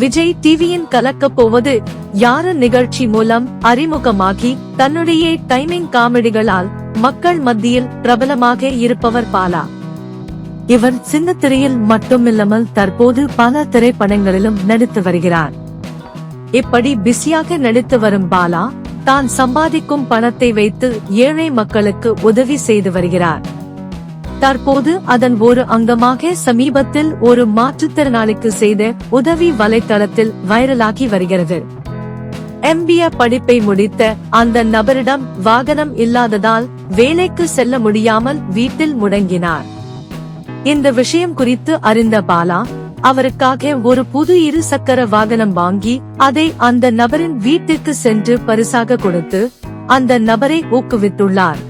விஜய் டிவியின் கலக்கப் போவது யார நிகழ்ச்சி மூலம் அறிமுகமாகி தன்னுடைய டைமிங் காமெடிகளால் மக்கள் மத்தியில் பிரபலமாக இருப்பவர் பாலா. இவர் சின்ன திரையில் மட்டுமில்லாமல் தற்போது பல திரைப்படங்களிலும் நடித்து வருகிறார். இப்படி பிஸியாக நடித்து வரும் பாலா தான் சம்பாதிக்கும் பணத்தை வைத்து ஏழை மக்களுக்கு உதவி செய்து வருகிறார். தற்போது அதன் ஒரு அங்கமாக சமீபத்தில் ஒரு மாற்றுத்திறனாளிக்கு செய்த உதவி வலைத்தளத்தில் வைரலாகி வருகிறது. எம்பிஏ படிப்பை முடித்த அந்த நபரிடம் வாகனம் இல்லாததால் வேலைக்கு செல்ல முடியாமல் வீட்டில் முடங்கினார். இந்த விஷயம் குறித்து அறிந்த பாலா அவருக்காக ஒரு புது இரு சக்கர வாகனம் வாங்கி அதை அந்த நபரின் வீட்டிற்கு சென்று பரிசாக கொடுத்து அந்த நபரை ஊக்குவித்துள்ளார்.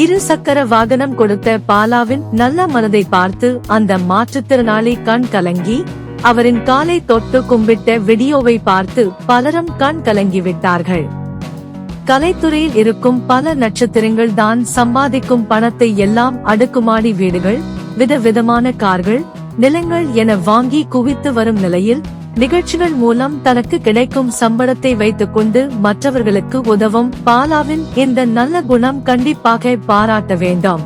இரு சக்கர வாகனம் கொடுத்த பாலாவின் நல்ல மனதை பார்த்து அந்த மாற்றுத்திறனாளி கண் கலங்கி அவரின் காலை தொட்டு கும்பிட்ட வீடியோவை பார்த்து பலரும் கண் கலங்கி விட்டார்கள். கலைத்துறையில் இருக்கும் பல நட்சத்திரங்கள் தான் சம்பாதிக்கும் பணத்தை எல்லாம் அடுக்குமாடி வீடுகள் விதவிதமான கார்கள் நிலங்கள் என வாங்கி குவித்து வரும் நிலையில் நிகழ்ச்சிகள் மூலம் தனக்கு கிடைக்கும் சம்பளத்தை வைத்துக் கொண்டு மற்றவர்களுக்கு உதவும் பாலாவின் இந்த நல்ல குணம் கண்டிப்பாக பாராட்ட வேண்டும்.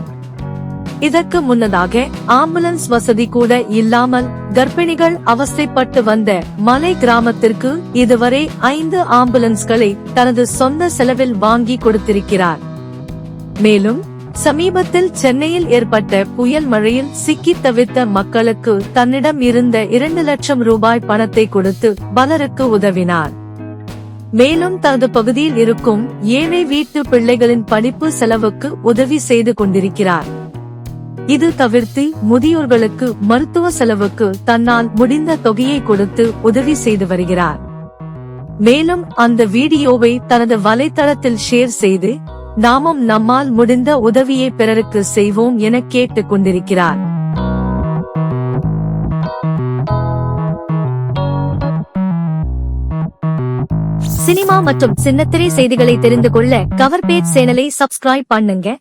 இதற்கு முன்னதாக ஆம்புலன்ஸ் வசதி கூட இல்லாமல் கர்ப்பிணிகள் அவஸ்தைப்பட்டு வந்த மலை கிராமத்திற்கு இதுவரை ஐந்து ஆம்புலன்ஸ்களை தனது சொந்த செலவில் வாங்கி கொடுத்திருக்கிறார். மேலும் சமீபத்தில் சென்னையில் ஏற்பட்ட புயல் மழையில் சிக்கி தவித்த மக்களுக்கு தன்னிடம் இருந்த இரண்டு லட்சம் ரூபாய் பணத்தை கொடுத்து பலருக்கு உதவினார். மேலும் தனது பகுதியில் இருக்கும் ஏழை வீட்டு பிள்ளைகளின் படிப்பு செலவுக்கு உதவி செய்து கொண்டிருக்கிறார். இது தவிர்த்து முதியோர்களுக்கு மருத்துவ செலவுக்கு தன்னால் முடிந்த தொகையை கொடுத்து உதவி செய்து வருகிறார். மேலும் அந்த வீடியோவை தனது வலைத்தளத்தில் ஷேர் செய்து நாமும் நம்மால் முடிந்த உதவியை பிறருக்கு செய்வோம் என கேட்டுக் கொண்டிருக்கிறார். சினிமா மற்றும் சின்னத்திரை செய்திகளை தெரிந்து கொள்ள கவர் பேஜ் சேனலை சப்ஸ்கிரைப் பண்ணுங்க.